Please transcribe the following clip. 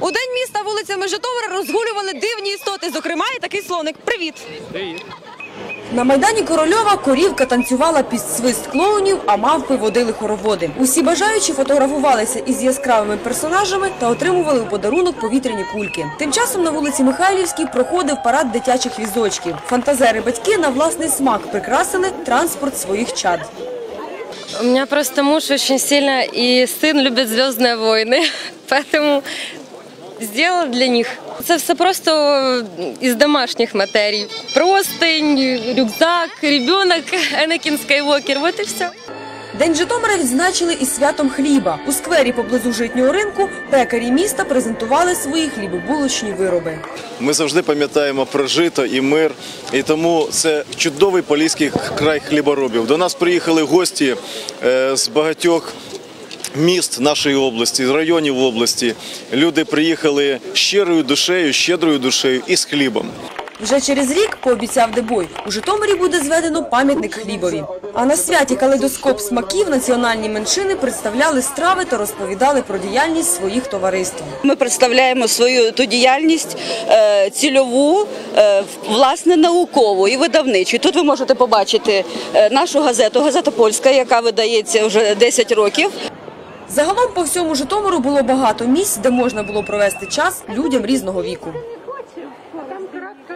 У день міста вулицями Житомира розгулювали дивні істоти. Зокрема, і такий словник. Привіт! На майдані Корольова корівка танцювала під свист клоунів, а мавпи водили хороводи. Усі бажаючі фотографувалися із яскравими персонажами та отримували у подарунок повітряні кульки. Тим часом на вулиці Михайлівській проходив парад дитячих візочків. Фантазери батьки на власний смак прикрасили транспорт своїх чад. У меня просто муж очень сильно и сын любит Звездные войны, поэтому сделала для них. Це все просто із домашніх матерій. Простынь, рюкзак, ребенок, Энакин Скайуокер, вот и все. День Житомира відзначили із святом хліба. У сквері поблизу житнього ринку пекарі міста презентували свої хлібобулочні вироби. Ми завжди пам'ятаємо про жито і мир, і тому це чудовий поліський край хліборобів. До нас приїхали гості е, з багатьох міст нашої області, з районів області. Люди приїхали щирою душею, щедрою душею і з хлібом. Вже через рік, пообіцяв Дебой, у Житомирі буде зведено пам'ятник хлібові. А на святі калейдоскоп смаків національні меншини представляли страви та розповідали про діяльність своїх товариств. Ми представляємо свою ту діяльність е, цільову, е, власне, наукову і видавничу. Тут ви можете побачити е, нашу газету, газета польська, яка видається вже 10 років. Загалом по всьому Житомиру було багато місць, де можна було провести час людям різного віку.